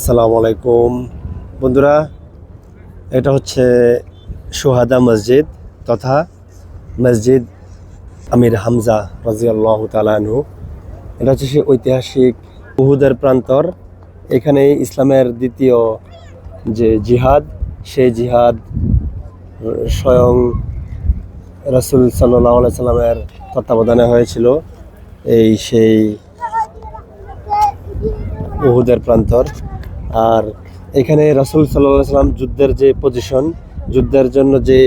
আসসালামু আলাইকুম। বন্ধুরা, এটা হচ্ছে সোহাদা মসজিদ তথা মসজিদ আমির হামজা রাজিয়াল্লাহ তালানহু এটা হচ্ছে সেই ঐতিহাসিক উহুদের প্রান্তর। এখানে ইসলামের দ্বিতীয় যে জিহাদ, সেই জিহাদ স্বয়ং রসুল সাল্লাহ সাল্লামের তত্ত্বাবধানে হয়েছিল এই সেই উহুদের প্রান্তর। আর এখানে রাসুল সাল্লাহ সাল্লাম যুদ্ধের যে পজিশন যুদ্ধের জন্য যে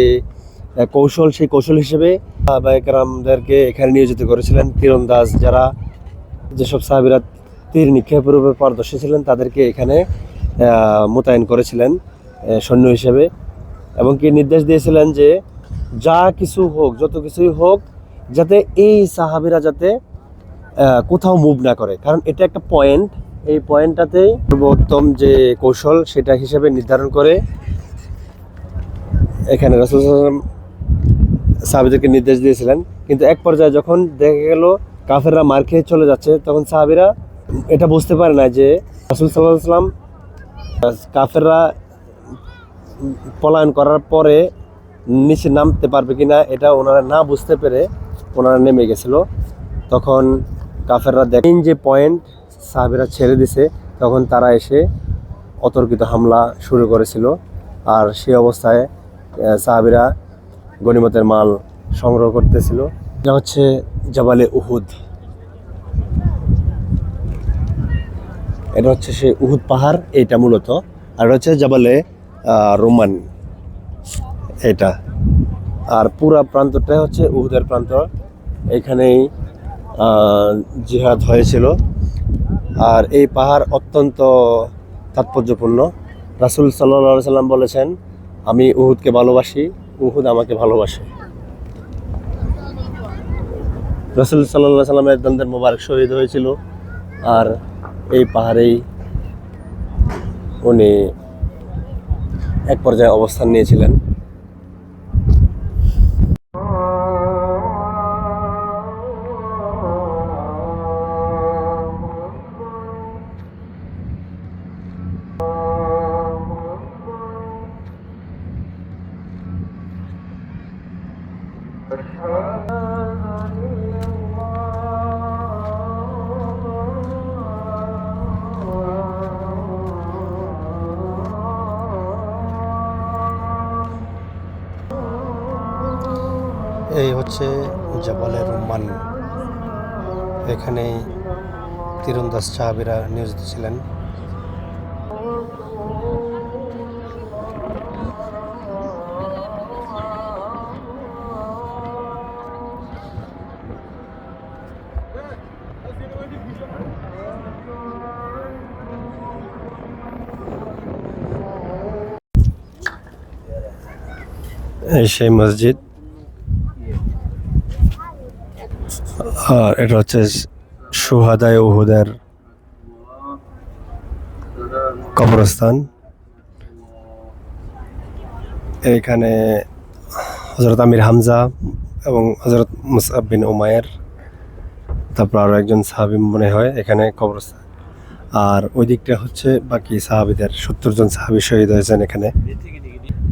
কৌশল, সেই কৌশল হিসেবে সাহাবাহামদেরকে এখানে নিয়োজিত করেছিলেন। তীরন্দাজ যারা, যেসব সাহাবিরা তীর নিক্ষেপের উপর পারদর্শী ছিলেন, তাদেরকে এখানে মোতায়েন করেছিলেন সৈন্য হিসেবে। এবং কি নির্দেশ দিয়েছিলেন যে, যা কিছু হোক, যত কিছুই হোক, যাতে এই সাহাবিরা যাতে কোথাও মুভ না করে। কারণ এটা একটা পয়েন্ট এই পয়েন্টটাতে সর্বোত্তম যে কৌশল সেটা হিসেবে নির্ধারণ করে এখানে রাসুল সাহাবিদেরকে নির্দেশ দিয়েছিলেন। কিন্তু এক পর্যায়ে যখন দেখা গেল কাফেররা মার খেয়ে চলে যাচ্ছে, তখন সাহাবিরা এটা বুঝতে পারে না যে রাসুল সাল্লাহ সাল্লাম কাফেররা পলায়ন করার পরে নিচে নামতে পারবে কিনা, এটা ওনারা না বুঝতে পেরে ওনারা নেমে গেছিল। তখন কাফেররা দেখেন যে পয়েন্ট সাহাবিরা ছেড়ে দিছে, তখন তারা এসে অতর্কিত হামলা শুরু করেছিল। আর সে অবস্থায় সাহাবিরা গনিমতের মাল সংগ্রহ করতেছিল। এটা হচ্ছে জাবালে উহুদ। এটা হচ্ছে সে উহুদ পাহাড়, এইটা মূলত। আর হচ্ছে জাবালে রোমান। এটা আর পুরা প্রান্তটা হচ্ছে উহুদের প্রান্ত। এখানেই জিহাদ হয়েছিল। আর এই পাহাড় অত্যন্ত তাৎপর্যপূর্ণ। রাসুল সাল্লা সাল্লাম বলেছেন, আমি উহুদকে ভালোবাসি, উহুদ আমাকে ভালোবাসে। রসুল সাল্লাহ সাল্লামের দ্বন্দ্বের মোবারক শহীদ হয়েছিল আর এই পাহাড়েই উনি এক পর্যায়ে অবস্থান নিয়েছিলেন। হচ্ছে জবালে রুম্মান এখানে তীরন্দাজ সাহাবিরা নিয়োজিত ছিলেন। সেই মসজিদ আর এটা হচ্ছে সুহাদায় উহুদের কবরস্থান। এখানে হজরত আমির হামজা এবং হজরত মুসাব বিন উমায়ের তারপর আরও একজন সাহাবি মনে হয় এখানে কবরস্থান। আর ওই দিকটা হচ্ছে বাকি সাহাবিদের, সত্তর জন সাহাবি শহীদ হয়েছেন এখানে।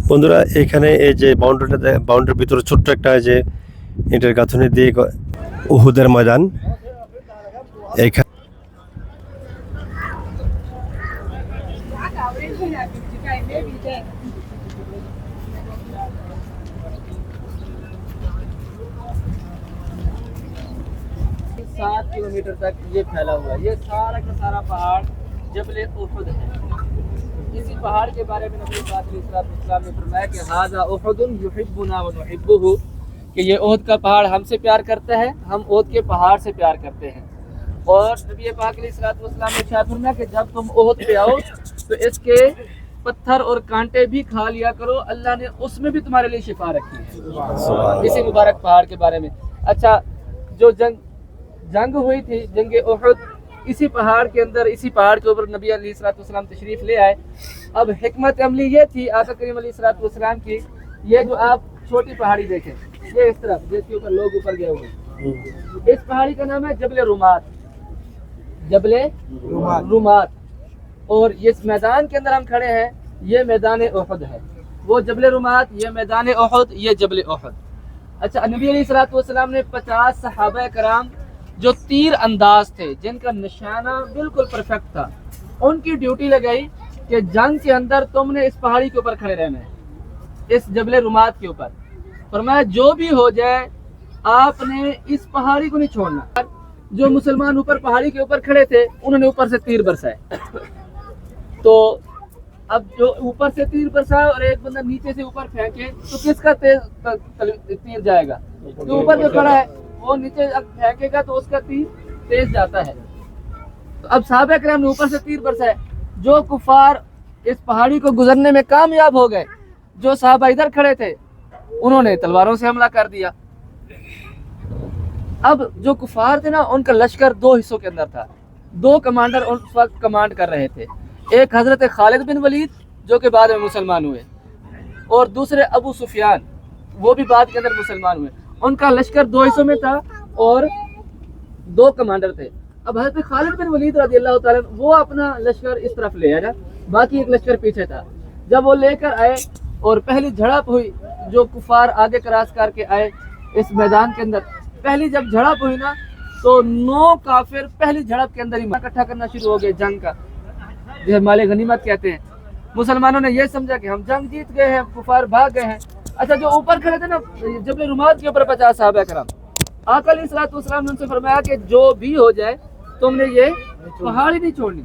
বন্ধুরা, এখানে এই যে বাউন্ডারিটা বাউন্ডারির ভিতরে ছোট্ট একটা যে ইটের গাঁথনি দিয়ে উহুদের ময়দান। এখানে سات کلو میٹر تک یہ پھیلا ہوا ہے یہ سارا کا سارا پہاڑ جبل احد ہے اسی پہاڑ کے بارے میں نبی پاک علیہ السلام نے فرمایا کہ ہاذا احد يحبنا ونحبه کہ یہ عہد کا پہاڑ ہم سے پیار کرتا ہے ہم عہد کے پہاڑ سے پیار کرتے ہیں۔ اور نبی پاک علیہ السلاط والسلام نے شاد فرمایا کہ جب تم عہد پہ آؤ تو اس کے پتھر اور کانٹے بھی کھا لیا کرو۔ اللہ نے اس میں بھی تمہارے لیے شفا رکھی ہے۔ اسی مبارک پہاڑ کے بارے میں۔ اچھا جو جنگ جنگ ہوئی تھی جنگ احد اسی پہاڑ کے اندر اسی پہاڑ کے اوپر نبی علیہ السلاۃ والسلام تشریف لے آئے۔ اب حکمت عملی یہ تھی آقا کریم علیہ السلاط والسلام کی یہ جو آپ چھوٹی پہاڑی دیکھیں۔ یہ اس طرف جس کے اوپر لوگ اوپر گئے ہوئے اس پہاڑی کا نام ہے جبل رومات۔ جبل رومات۔ اور اس میدان کے اندر ہم کھڑے ہیں یہ میدان احد ہے۔ وہ جبل رومات یہ میدان احد یہ جبل احد۔ اچھا نبی علیہ السلاۃ والسلام نے پچاس صحابہ کرام جو تیر انداز تھے جن کا نشانہ بالکل پرفیکٹ تھا ان کی ڈیوٹی لگائی کہ جنگ کے اندر تم نے اس پہاڑی کے اوپر کھڑے رہنا ہے اس جبل رومات کے اوپر۔ فرمایا، جو بھی ہو جائے، آپ نے اس پہاڑی کو نہیں چھوڑنا۔ جو مسلمان اوپر پہاڑی کے اوپر کھڑے تھے، انہوں نے اوپر سے تیر برسائے۔ تو اب جو اوپر سے تیر برسائے اور ایک بندہ نیچے سے اوپر پھینکے، تو کس کا تیر جائے گا؟ جو اوپر جو کھڑا ہے، وہ نیچے اب پھینکے گا تو اس کا تیر تیز جاتا ہے۔ اب صحابہ کرام نے اوپر سے تیر برسائے۔ جو کفار اس پہاڑی کو گزرنے میں کامیاب ہو گئے، جو صحابہ ادھر کھڑے تھے انہوں نے تلواروں سے حملہ کر دیا۔ اب جو کفار تھے نا، ان کا لشکر دو حصوں کے اندر تھا۔ دو کمانڈر اس وقت کمانڈ کر رہے تھے۔ ایک حضرت خالد بن ولید، جو کہ بعد میں مسلمان ہوئے۔ اور دوسرے ابو سفیان، وہ بھی بعد کے اندر مسلمان ہوئے۔ ان کا لشکر دو حصوں میں تھا اور دو کمانڈر تھے۔ اب حضرت خالد بن ولید رضی اللہ تعالیٰ وہ اپنا لشکر اس طرف لے آیا۔ باقی ایک لشکر پیچھے تھا۔ جب وہ لے کر آئے اور پہلی جھڑپ ہوئی جو کفار آگے کراس کر کے آئے اس میدان کے اندر۔ پہلی جب جھڑپ ہوئی نا، تو نو کافر پہلی جھڑپ کے اندر ہی اکٹھا کرنا شروع ہو گئے جنگ کا۔ جو مال غنیمت کہتے ہیں۔ مسلمانوں نے یہ سمجھا کہ ہم جنگ جیت گئے ہیں، کفار بھاگ گئے ہیں۔ اچھا جو اوپر کھڑے تھے نا، جب رومات کے اوپر پچاس صحابہ کرام، آقا علیہ السلاط نے ان سے فرمایا کہ جو بھی ہو جائے، تم نے یہ پہاڑی نہیں چھوڑنی۔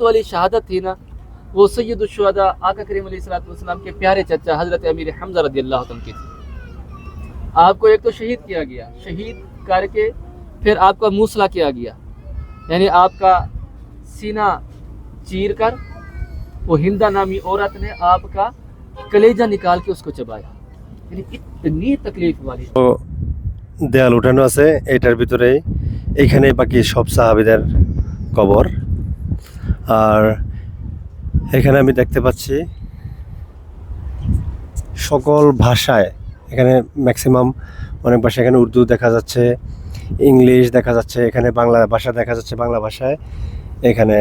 والی شہادت تھی نا وہ سید الشہداء آقا کریم علیہ السلام والسلام کے پیارے چچا حضرت امیر حمزہ رضی اللہ عنہ کی تھی۔ آپ کو ایک تو شہید کیا گیا، شہید کر کے پھر آپ کا موسلا کیا گیا۔ یعنی آپ کا سینہ چیر کر وہ ہندہ نامی عورت نے آپ کا کلیجہ نکال کے اس کو چبایا۔ یعنی اتنی تکلیف والی۔ দেয়াল উঠানো আছে এটার ভিতরে এখানে বাকি صاحب ادھر কবর। اور এখানে আমি দেখতে পাচ্ছি সকল ভাষায়, এখানে ম্যাক্সিমাম অনেক ভাষা এখানে উর্দু দেখা যাচ্ছে, ইংলিশ দেখা যাচ্ছে, এখানে বাংলা ভাষা দেখা যাচ্ছে বাংলা ভাষায়। এখানে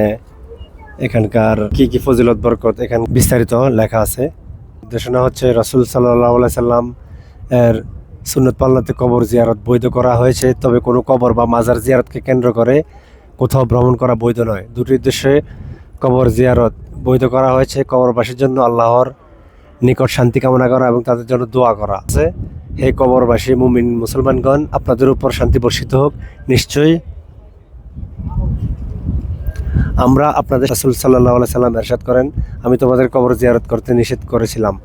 এখানকার কি কি ফজিলত, বরকত, এখানে বিস্তারিত লেখা আছে। নির্দেশনা হচ্ছে রসুল সাল্লাহ সাল্লাম এর সুন্নত পাল্লাতে কবর জিয়ারত বৈধ করা হয়েছে, তবে কোনো কবর বা মাজার জিয়ারতকে কেন্দ্র করে কোথাও ভ্রমণ করা বৈধ নয়। দুটি উদ্দেশ্যে কবর জিয়ারত বৈধ করা হয়েছে কবরবাসীর জন্য আল্লাহর নিকট শান্তি কামনা করা এবং তাদের জন্য দোয়া করা আছে। হে কবরবাসী, মুমিন মুসলমানগণ, আপনাদের উপর শান্তি বর্ষিত হোক। নিশ্চয়ই আমরা আপনাদের রাসুল সাল্লাহ সাল্লাম এরশাদ করেন। আমি তোমাদের কবর জিয়ারত করতে নিষেধ করেছিলাম।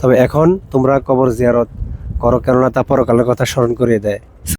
তবে এখন তোমরা কবর জিয়ারত করো কেননা তা পরকালের কথা স্মরণ করিয়ে দেয়।